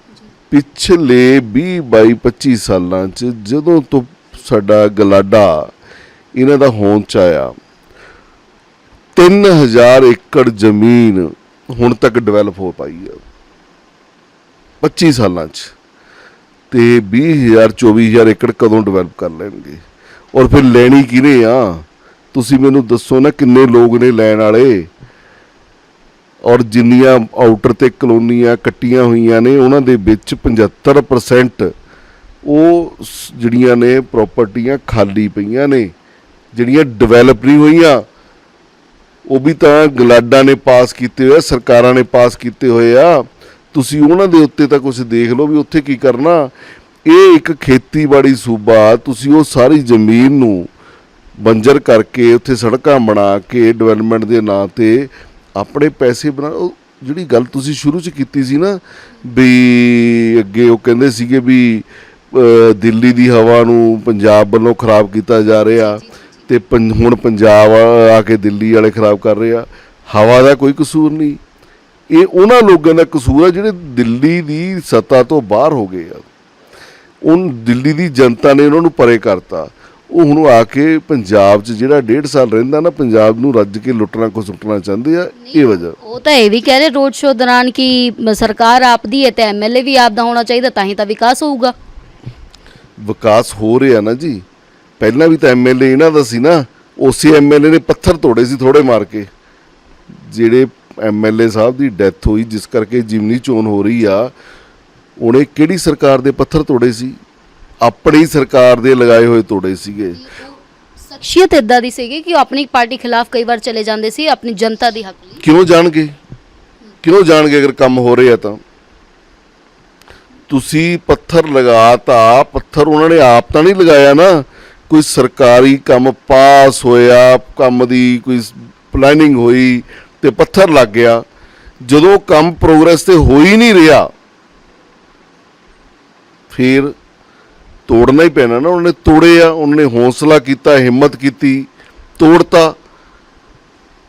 ਪਿਛਲੇ 20 22 25 ਸਾਲਾਂ 'ਚ ਜਦੋਂ ਤੋਂ ਸਾਡਾ ਗਲਾਡਾ ਇਹਨਾਂ ਦਾ ਹੋਂਦ 'ਚ ਆਇਆ 3000 ਏਕੜ ਜ਼ਮੀਨ ਹੁਣ ਤੱਕ ਡਿਵੈਲਪ ਹੋ ਪਾਈ ਹੈ। 25 ਸਾਲਾਂ 'ਚ। ਤੇ 20000 24000 ਏਕੜ ਕਦੋਂ ਡਿਵੈਲਪ ਕਰ ਲੈਣਗੇ? ਔਰ ਫਿਰ ਲੈਣੀ ਕਿਹਨੇ ਆ? ਤੁਸੀਂ ਮੈਨੂੰ ਦੱਸੋ ਨਾ ਕਿੰਨੇ ਲੋਕ ਨੇ ਲੈਣ ਵਾਲੇ। ਔਰ ਜਿੰਨੀਆਂ ਆਊਟਰ ਤੇ ਕਲੋਨੀਆਂ ਕੱਟੀਆਂ ਹੋਈਆਂ ਨੇ, ਉਹਨਾਂ ਦੇ ਵਿੱਚ 75% ਉਹ ਜਿਹੜੀਆਂ ਨੇ ਪ੍ਰਾਪਰਟੀਆਂ ਖਾਲੀ ਪਈਆਂ ਨੇ, ਜਿਹੜੀਆਂ ਡਿਵੈਲਪ ਨਹੀਂ ਹੋਈਆਂ। ਉਹ ਵੀ ਤਾਂ ਗਲਾਡਾ ਨੇ ਪਾਸ ਕੀਤੇ ਹੋਏ ਆ, ਸਰਕਾਰਾਂ ਨੇ ਪਾਸ ਕੀਤੇ ਹੋਏ ਆ। ਤੁਸੀਂ ਉਹਨਾਂ ਦੇ ਉੱਤੇ ਤਾਂ ਕੁਝ ਦੇਖ ਲਓ ਵੀ ਉੱਥੇ ਕੀ ਕਰਨਾ। ਇਹ ਇੱਕ ਖੇਤੀਬਾੜੀ ਸੂਬਾ ਤੁਸੀਂ ਉਹ ਸਾਰੀ ਜ਼ਮੀਨ ਨੂੰ ਬੰਜਰ ਕਰਕੇ ਉੱਥੇ ਸੜਕਾਂ ਬਣਾ ਕੇ ਡਿਵੈਲਪਮੈਂਟ ਦੇ ਨਾਂ ਤੇ ਆਪਣੇ ਪੈਸੇ ਬਣਾ ਉਹ ਜਿਹੜੀ ਗੱਲ ਤੁਸੀਂ ਸ਼ੁਰੂ ਚ ਕੀਤੀ ਸੀ ਨਾ ਵੀ ਅੱਗੇ ਉਹ ਕਹਿੰਦੇ ਸੀਗੇ ਵੀ ਦਿੱਲੀ ਦੀ ਹਵਾ ਨੂੰ ਪੰਜਾਬ ਵੱਲੋਂ ਖਰਾਬ ਕੀਤਾ ਜਾ ਰਿਹਾ ਤੇ ਹੁਣ ਪੰਜਾਬ ਆ ਕੇ ਦਿੱਲੀ ਵਾਲੇ ਖਰਾਬ ਕਰ ਰਹੇ ਆ। ਹਵਾ ਦਾ ਕੋਈ ਕਸੂਰ ਨਹੀਂ। ਇਹ ਉਹਨਾਂ ਲੋਕਾਂ ਦਾ ਕਸੂਰ ਆ ਜਿਹੜੇ ਦਿੱਲੀ ਦੀ ਸੱਤਾ ਤੋਂ ਬਾਹਰ ਹੋ ਗਏ ਆ। ਉਹ ਦਿੱਲੀ ਦੀ ਜਨਤਾ ਨੇ ਉਹਨਾਂ ਨੂੰ ਪਰੇ ਕਰਤਾ। ਉਹ ਹੁਣ ਆ ਕੇ ਪੰਜਾਬ 'ਚ ਜਿਹੜਾ ਡੇਢ ਸਾਲ ਰਹਿੰਦਾ ਨਾ ਪੰਜਾਬ ਨੂੰ ਰੱਜ ਕੇ ਲੁੱਟਣਾ ਕੋ ਸੁੱਟਣਾ ਚਾਹੁੰਦੇ ਆ ਇਹ ਵਜ੍ਹਾ। ਉਹ ਤਾਂ ਇਹ ਵੀ ਕਹਿ ਰਹੇ ਰੋਡ ਸ਼ੋਅ ਦੌਰਾਨ ਕਿ ਸਰਕਾਰ ਆਪਦੀ ਹੈ ਤੇ ਐਮਐਲਏ ਵੀ ਆਪਦਾ ਹੋਣਾ ਚਾਹੀਦਾ ਤਾਂ ਹੀ ਤਾਂ ਵਿਕਾਸ ਹੋਊਗਾ। ਵਿਕਾਸ ਹੋ ਰਿਹਾ ਨਾ ਜੀ। ਪਹਿਲਾਂ ਵੀ ਤਾਂ ਐਮਐਲਏ ਇਹਨਾਂ ਦਾ ਸੀ ਨਾ ਉਸੇ ਐਮਐਲਏ ਨੇ ਪੱਥਰ ਤੋੜੇ ਸੀ ਥੋੜੇ ਮਾਰ ਕੇ। ਜਿਹੜੇ ਐਮਐਲਏ ਸਾਹਿਬ ਦੀ ਡੈਥ ਹੋਈ ਜਿਸ ਕਰਕੇ ਜਿਮਨੀ ਚੋਣ ਹੋ ਰਹੀ ਆ। ਉਹਨੇ ਕਿਹੜੀ ਸਰਕਾਰ ਦੇ ਪੱਥਰ ਤੋੜੇ ਸੀ? ਆਪਣੀ ਸਰਕਾਰ ਦੇ ਲਗਾਏ ਹੋਏ ਤੋੜੇ ਸੀਗੇ। ਸ਼ਖਸੀਅਤ ਇਦਾਂ ਦੀ ਸੀਗੀ ਕਿ ਉਹ ਆਪਣੀ ਪਾਰਟੀ ਖਿਲਾਫ ਕਈ ਵਾਰ ਚਲੇ ਜਾਂਦੇ ਸੀ ਆਪਣੀ ਜਨਤਾ ਦੀ ਹੱਕ ਲਈ। ਕਿਉਂ ਜਾਣਗੇ? ਕਿਉਂ ਜਾਣਗੇ ਅਗਰ ਕੰਮ ਹੋ ਰਿਹਾ ਤਾਂ? ਤੁਸੀਂ ਪੱਥਰ ਲਗਾਤਾ ਪੱਥਰ ਉਹਨਾਂ ਨੇ ਆਪ ਤਾਂ ਨਹੀਂ ਲਗਾਇਆ ਨਾ। ਕੋਈ ਸਰਕਾਰੀ ਕੰਮ ਪਾਸ ਹੋਇਆ ਕੰਮ ਦੀ ਕੋਈ ਪਲੈਨਿੰਗ ਹੋਈ ਤੇ ਪੱਥਰ ਲੱਗ ਗਿਆ। ਜਦੋਂ ਕੰਮ ਪ੍ਰੋਗਰੈਸ ਤੇ ਹੋ ਹੀ ਨਹੀਂ ਰਿਹਾ, ਫਿਰ ਤੋੜਨਾ ਹੀ ਪੈਣਾ ਨਾ। ਉਹਨੇ ਤੋੜਿਆ, ਉਹਨੇ ਹੌਸਲਾ ਕੀਤਾ, ਹਿੰਮਤ ਕੀਤੀ, ਤੋੜਤਾ।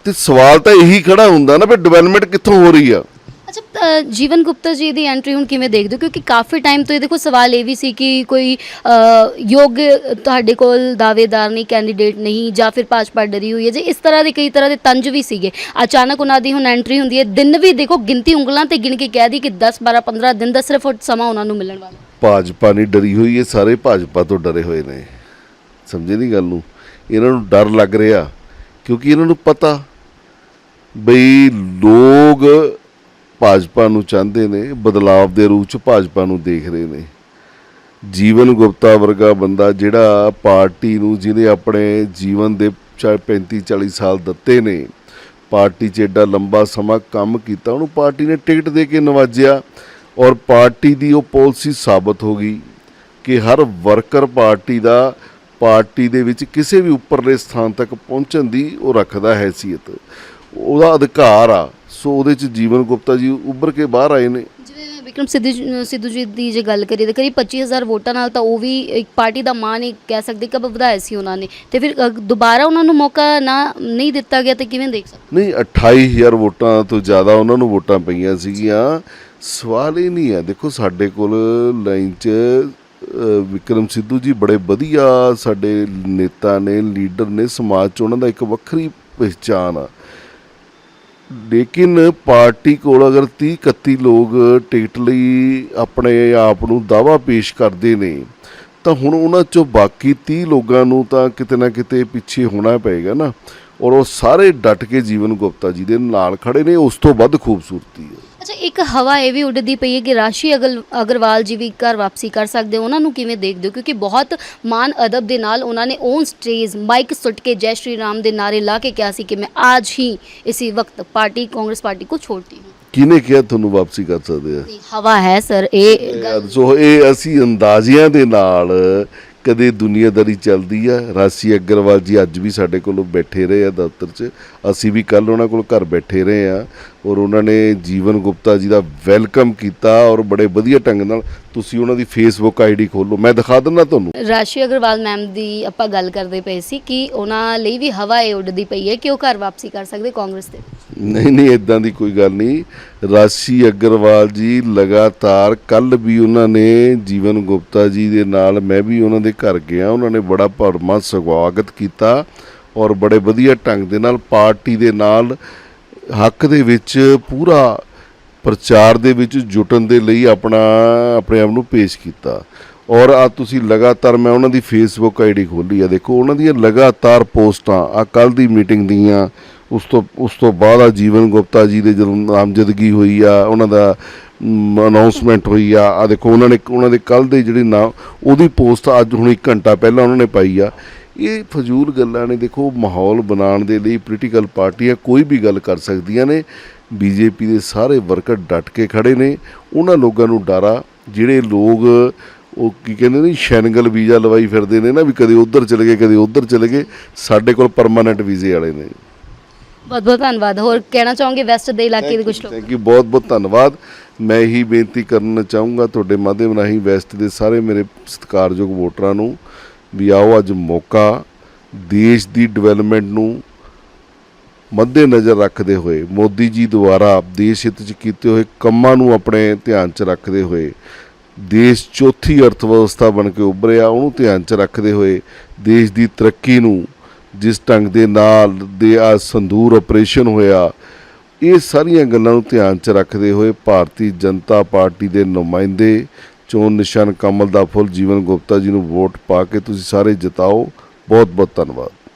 ਤੇ ਸਵਾਲ ਤਾਂ ਇਹੀ ਖੜਾ ਹੁੰਦਾ ਨਾ ਵੀ ਡਿਵੈਲਪਮੈਂਟ ਕਿੱਥੋਂ ਹੋ ਰਹੀ ਆ। ਅੱਛਾ ਜੀਵਨ ਗੁਪਤਾ ਜੀ ਦੀ ਐਂਟਰੀ ਹੁਣ ਕਿਵੇਂ ਦੇਖਦੇ ਹੋ? ਕਿਉਂਕਿ ਕਾਫੀ ਟਾਈਮ ਤੋਂ ਇਹ ਦੇਖੋ ਸਵਾਲ ਇਹ ਵੀ ਸੀ ਕਿ ਕੋਈ ਯੋਗ ਤੁਹਾਡੇ ਕੋਲ ਦਾਅਵੇਦਾਰ ਨਹੀਂ ਕੈਂਡੀਡੇਟ ਨਹੀਂ ਜਾਂ ਫਿਰ ਭਾਜਪਾ ਡਰੀ ਹੋਈ ਹੈ ਜੇ ਇਸ ਤਰ੍ਹਾਂ ਦੇ ਕਈ ਤਰ੍ਹਾਂ ਦੇ ਤੰਜ ਵੀ ਸੀਗੇ। ਅਚਾਨਕ ਉਹਨਾਂ ਦੀ ਹੁਣ ਐਂਟਰੀ ਹੁੰਦੀ ਹੈ। ਦਿਨ ਵੀ ਦੇਖੋ ਗਿਣਤੀ ਉਂਗਲਾਂ ਤੇ ਗਿਣ ਕੇ ਕਹਿ ਦੀ ਕਿ 10 12 15 ਦਿਨ ਦਾ ਸਿਰਫ ਉਹ ਸਮਾਂ ਉਹਨਾਂ ਨੂੰ ਮਿਲਣ ਵਾਲਾ। ਭਾਜਪਾ ਨਹੀਂ ਡਰੀ ਹੋਈ ਇਹ, ਸਾਰੇ ਭਾਜਪਾ ਤੋਂ ਡਰੇ ਹੋਏ ਨੇ। ਸਮਝੇ ਨਹੀਂ ਗੱਲ ਨੂੰ? ਇਹਨਾਂ ਨੂੰ ਡਰ ਲੱਗ ਰਿਹਾ ਕਿਉਂਕਿ ਇਹਨਾਂ ਨੂੰ ਪਤਾ ਬਈ ਲੋਕ ਭਾਜਪਾ ਨੂੰ ਚਾਹੁੰਦੇ ਨੇ, ਬਦਲਾਵ ਦੇ ਰੂਪ ਚ ਭਾਜਪਾ ਨੂੰ ਦੇਖ ਰਹੇ ਨੇ। ਜੀਵਨ ਗੁਪਤਾ ਵਰਗਾ ਬੰਦਾ ਜਿਹੜਾ ਪਾਰਟੀ ਨੂੰ ਜਿਹਨੇ ਆਪਣੇ ਜੀਵਨ ਦੇ ਚਾਹੇ 35 40 ਸਾਲ ਦਿੱਤੇ ਨੇ, ਪਾਰਟੀ 'ਚ ਐਡਾ ਲੰਬਾ ਸਮਾਂ ਕੰਮ ਕੀਤਾ, ਉਹਨੂੰ ਪਾਰਟੀ ਨੇ ਟਿਕਟ ਦੇ ਕੇ ਨਵਾਜਿਆ ਔਰ ਪਾਰਟੀ ਦੀ ਉਹ ਪਾਲਿਸੀ ਸਾਬਤ ਹੋ ਗਈ ਕਿ ਹਰ ਵਰਕਰ ਪਾਰਟੀ ਦਾ ਪਾਰਟੀ ਦੇ ਵਿੱਚ ਕਿਸੇ ਵੀ ਉੱਪਰਲੇ ਸਥਾਨ ਤੱਕ ਪਹੁੰਚਣ ਦੀ ਉਹ ਰੱਖਦਾ ਹੈਸੀਅਤ। ਉਹਦਾ ਅਧਿਕਾਰ ਆ। ਸੋ ਉਹਦੇ 'ਚ ਜੀਵਨ ਗੁਪਤਾ ਜੀ ਉੱਭਰ ਕੇ ਬਾਹਰ ਆਏ ਨੇ। ਜਿਵੇਂ ਵਿਕਰਮ ਸਿੱਧੂ ਜੀ- ਸਿੱਧੂ ਜੀ ਦੀ ਜੇ ਗੱਲ ਕਰੀਏ ਤਾਂ ਕਰੀਬ 25000 ਵੋਟਾਂ ਨਾਲ ਤਾਂ ਉਹ ਵੀ ਇੱਕ ਪਾਰਟੀ ਦਾ ਮਾਣ ਹੀ ਕਹਿ ਸਕਦੇ ਕਿ ਵਧਾਇਆ ਸੀ ਉਹਨਾਂ ਨੇ। ਤੇ ਫਿਰ ਅ, ਦੁਬਾਰਾ ਉਹਨਾਂ ਨੂੰ ਮੌਕਾ ਨਾ ਨਹੀਂ ਦਿੱਤਾ ਗਿਆ ਤੇ ਕਿਵੇਂ ਦੇਖ ਸਕਦੇ? ਨਹੀਂ 28000 ਵੋਟਾਂ ਤੋਂ ਜ਼ਿਆਦਾ ਉਹਨਾਂ ਨੂੰ ਵੋਟਾਂ ਪਈਆਂ ਸੀਗੀਆਂ। ਸਵਾਲ ਇਹ ਨਹੀਂ ਹੈ। ਦੇਖੋ ਸਾਡੇ ਕੋਲ ਲਾਈਨ 'ਚ ਵਿਕਰਮ ਸਿੱਧੂ ਜੀ ਬੜੇ ਵਧੀਆ ਸਾਡੇ ਨੇਤਾ ਨੇ ਲੀਡਰ ਨੇ। ਸਮਾਜ 'ਚ ਉਹਨਾਂ ਦਾ ਇੱਕ ਵੱਖਰੀ ਪਹਿਚਾਨ ਆ। ਲੇਕਿਨ ਪਾਰਟੀ ਕੋਲ ਅਗਰ 30 31 ਲੋਕ ਟਿਕਟ ਲਈ ਆਪਣੇ ਆਪ ਨੂੰ ਦਾਵਾ ਪੇਸ਼ ਕਰਦੇ ਨੇ, ਤਾਂ ਹੁਣ ਉਹਨਾਂ ਚੋਂ ਬਾਕੀ 30 ਲੋਕਾਂ ਨੂੰ ਤਾਂ ਕਿਤੇ ਨਾ ਕਿਤੇ ਪਿੱਛੇ ਹੋਣਾ ਪਏਗਾ ਨਾ। ਔਰ ਉਹ ਸਾਰੇ ਡਟ ਕੇ ਜੀਵਨ ਗੁਪਤਾ ਜੀ ਦੇ ਨਾਲ ਖੜੇ ਨੇ, ਉਸ ਤੋਂ ਵੱਧ ਖੂਬਸੂਰਤੀ ਹੈ। ਅੱਛਾ ਇੱਕ ਹਵਾ ਇਹ ਵੀ ਉੱਡਦੀ ਪਈ ਹੈ ਕਿ ਰਾਸ਼ੀ ਅਗਲ ਅਗਰਵਾਲ ਜੀ ਵੀ ਘਰ ਵਾਪਸੀ ਕਰ ਸਕਦੇ ਉਹਨਾਂ ਨੂੰ ਕਿਵੇਂ ਦੇਖਦੇ ਹੋ? ਕਿਉਂਕਿ ਬਹੁਤ ਮਾਨ ਅਦਬ ਦੇ ਨਾਲ ਉਹਨਾਂ ਨੇ ਔਨ ਸਟੇਜ ਮਾਈਕ ਸੁੱਟ ਕੇ ਜੈ ਸ਼੍ਰੀ ਰਾਮ ਦੇ ਨਾਰੇ ਲਾ ਕੇ ਕਿਹਾ ਸੀ ਕਿ ਮੈਂ ਆਜ ਹੀ ਇਸੇ ਵਕਤ ਪਾਰਟੀ ਕਾਂਗਰਸ ਪਾਰਟੀ ਕੋ ਛੋੜਤੀ ਹੂੰ। ਕਿਹਨੇ ਕਿਹਾ ਤੁਹਾਨੂੰ ਵਾਪਸੀ ਕਰ ਸਕਦੇ ਆ? ਹਵਾ ਹੈ ਸਰ ਇਹ ਸੋ ਇਹ ਅਸੀਂ ਅੰਦਾਜ਼ਿਆਂ ਦੇ ਨਾਲ ਕਦੇ ਦੁਨੀਆਦਾਰੀ ਚੱਲਦੀ ਆ। ਰਾਸੀ ਅਗਰਵਾਲ ਜੀ ਅੱਜ ਵੀ ਸਾਡੇ ਕੋਲ ਬੈਠੇ ਰਹੇ ਆ ਦਫ਼ਤਰ 'ਚ। ਅਸੀਂ ਵੀ ਕੱਲ ਉਹਨਾਂ ਕੋਲ ਘਰ ਬੈਠੇ ਰਹੇ ਆ ਔਰ ਉਹਨਾਂ ਨੇ ਜੀਵਨ ਗੁਪਤਾ ਜੀ ਦਾ ਵੈਲਕਮ ਕੀਤਾ ਔਰ ਬੜੇ ਵਧੀਆ ਢੰਗ ਨਾਲ ਤੁਸੀਂ ਉਹਨਾਂ ਦੀ ਫੇਸਬੁੱਕ ਆਈਡੀ ਖੋਲੋ ਮੈਂ ਦਿਖਾ ਦਿੰਦਾ ਤੁਹਾਨੂੰ। ਰਾਸ਼ੀ ਅਗਰਵਾਲ ਮੈਮ ਦੀ ਆਪਾਂ ਗੱਲ ਕਰਦੇ ਪਏ ਸੀ ਕਿ ਉਹਨਾਂ ਲਈ ਵੀ ਹਵਾ ਇਹ ਉੱਡਦੀ ਪਈ ਹੈ ਕਿ ਉਹ ਘਰ ਵਾਪਸੀ ਕਰ ਸਕਦੇ ਕਾਂਗਰਸ ਦੇ ਨਹੀਂ ਨਹੀਂ ਇਦਾਂ ਦੀ ਕੋਈ ਗੱਲ ਨਹੀਂ। ਰਾਸ਼ੀ ਅਗਰਵਾਲ ਜੀ ਲਗਾਤਾਰ ਕੱਲ ਵੀ ਉਹਨਾਂ ਨੇ ਜੀਵਨ ਗੁਪਤਾ ਜੀ ਦੇ ਨਾਲ, ਮੈਂ ਵੀ ਉਹਨਾਂ ਦੇ ਘਰ ਗਿਆ। ਉਹਨਾਂ ਨੇ ਬੜਾ ਭਰਮਾ ਸਵਾਗਤ ਕੀਤਾ ਔਰ ਬੜੇ ਵਧੀਆ ਢੰਗ ਦੇ ਨਾਲ ਪਾਰਟੀ ਦੇ ਨਾਲ ਹੱਕ ਦੇ ਵਿੱਚ ਪੂਰਾ ਪ੍ਰਚਾਰ ਦੇ ਵਿੱਚ ਜੁਟਣ ਦੇ ਲਈ ਆਪਣਾ, ਆਪਣੇ ਆਪ ਨੂੰ ਪੇਸ਼ ਕੀਤਾ। ਔਰ ਆ ਤੁਸੀਂ ਲਗਾਤਾਰ, ਮੈਂ ਉਹਨਾਂ ਦੀ ਫੇਸਬੁੱਕ ਆਈਡੀ ਖੋਲੀ ਆ। ਦੇਖੋ, ਉਹਨਾਂ ਦੀਆਂ ਲਗਾਤਾਰ ਪੋਸਟਾਂ ਆ ਕੱਲ ਦੀ ਮੀਟਿੰਗ ਦੀਆਂ ਉਸ ਤੋਂ ਉਸ ਤੋਂ ਬਾਅਦ ਆ ਜੀਵਨ ਗੁਪਤਾ ਜੀ ਦੇ ਜਦੋਂ ਨਾਮਜ਼ਦਗੀ ਹੋਈ ਆ, ਉਹਨਾਂ ਦਾ ਅਨਾਉਂਸਮੈਂਟ ਹੋਈ ਆ ਆ ਦੇਖੋ ਉਹਨਾਂ ਨੇ, ਉਹਨਾਂ ਦੇ ਕੱਲ ਦੇ ਜਿਹੜੇ ਨਾਮ ਉਹਦੀ ਪੋਸਟ ਅੱਜ ਹੁਣ 1 ਘੰਟਾ ਪਹਿਲਾਂ ਉਹਨਾਂ ਨੇ ਪਾਈ ਆ। ਇਹ ਫਜ਼ੂਲ ਗੱਲਾਂ ਨੇ, ਦੇਖੋ, ਮਾਹੌਲ ਬਣਾਉਣ ਦੇ ਲਈ ਪੋਲੀਟੀਕਲ ਪਾਰਟੀਆਂ ਕੋਈ ਵੀ ਗੱਲ ਕਰ ਸਕਦੀਆਂ ਨੇ। ਬੀਜੇਪੀ ਦੇ ਸਾਰੇ ਵਰਕਰ ਡਟ ਕੇ ਖੜੇ ਨੇ। ਉਹਨਾਂ ਲੋਕਾਂ ਨੂੰ ਡਰਾ, ਜਿਹੜੇ ਲੋਕ, ਉਹ ਕੀ ਕਹਿੰਦੇ ਨੇ, ਸ਼ੈਨਗਲ ਵੀਜ਼ਾ ਲਵਾਈ ਫਿਰਦੇ ਨੇ ਨਾ, ਵੀ ਕਦੇ ਉੱਧਰ ਚਲੇ ਗਏ, ਕਦੇ ਉੱਧਰ ਚਲੇ ਗਏ, ਸਾਡੇ ਕੋਲ ਪਰਮਾਨੈਂਟ ਵੀਜ਼ੇ ਵਾਲੇ ਨੇ। ਬਹੁਤ ਬਹੁਤ ਧੰਨਵਾਦ। ਹੋਰ ਕਹਿਣਾ ਚਾਹੋਗੇ ਵੈਸਟ ਦੇ ਇਲਾਕੇ ਦੇ ਕੁਝ ਲੋਕ? ਥੈਂਕ ਯੂ ਬਹੁਤ ਬਹੁਤ ਧੰਨਵਾਦ। ਮੈਂ ਇਹੀ ਬੇਨਤੀ ਕਰਨਾ ਚਾਹੂੰਗਾ ਤੁਹਾਡੇ ਮਾਧਿਅਮ ਰਾਹੀਂ ਵੈਸਟ ਦੇ ਸਾਰੇ ਮੇਰੇ ਸਤਿਕਾਰਯੋਗ ਵੋਟਰਾਂ ਨੂੰ ਵੀ ਆਓ ਅੱਜ ਮੌਕਾ ਦੇਸ਼ ਦੀ ਡਿਵੈਲਪਮੈਂਟ ਨੂੰ ਮੱਦੇ ਨਜ਼ਰ ਰੱਖਦੇ ਹੋਏ ਮੋਦੀ ਜੀ ਦੁਆਰਾ ਦੇਸ਼ ਹਿੱਤ 'ਚ ਕੀਤੇ ਹੋਏ ਕੰਮਾਂ ਨੂੰ ਆਪਣੇ ਧਿਆਨ 'ਚ ਰੱਖਦੇ ਹੋਏ ਦੇਸ਼ ਚੌਥੀ ਅਰਥ ਵਿਵਸਥਾ ਬਣ ਕੇ ਉੱਭਰਿਆ ਉਹਨੂੰ ਧਿਆਨ 'ਚ ਰੱਖਦੇ ਹੋਏ ਦੇਸ਼ ਦੀ ਤਰੱਕੀ ਨੂੰ ਜਿਸ ਢੰਗ ਦੇ ਨਾਲ ਦੇ ਆ ਸੰਦੂਰ ਆਪਰੇਸ਼ਨ ਹੋਇਆ, ਇਹ ਸਾਰੀਆਂ ਗੱਲਾਂ ਨੂੰ ਧਿਆਨ 'ਚ ਰੱਖਦੇ ਹੋਏ ਭਾਰਤੀ ਜਨਤਾ ਪਾਰਟੀ ਦੇ ਨੁਮਾਇੰਦੇ ਚੋਣ ਨਿਸ਼ਾਨ ਕਮਲ ਦਾ ਫੁੱਲ ਜੀਵਨ ਗੁਪਤਾ ਜੀ ਨੂੰ ਵੋਟ ਪਾ ਕੇ ਤੁਸੀਂ ਸਾਰੇ ਜਿਤਾਓ। ਬਹੁਤ ਬਹੁਤ ਧੰਨਵਾਦ।